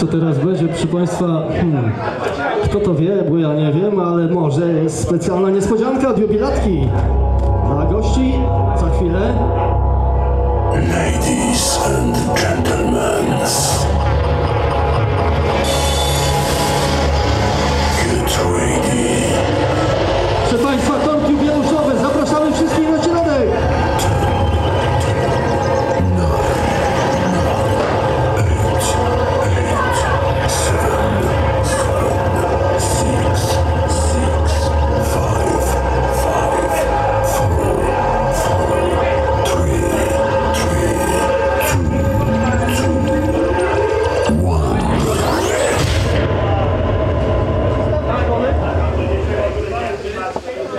Co teraz będzie, proszę Państwa? Hmm. Kto to wie, bo ja nie wiem, ale może jest specjalna niespodzianka od jubilatki. Dla gości za chwilę. Ladies and gentlemen,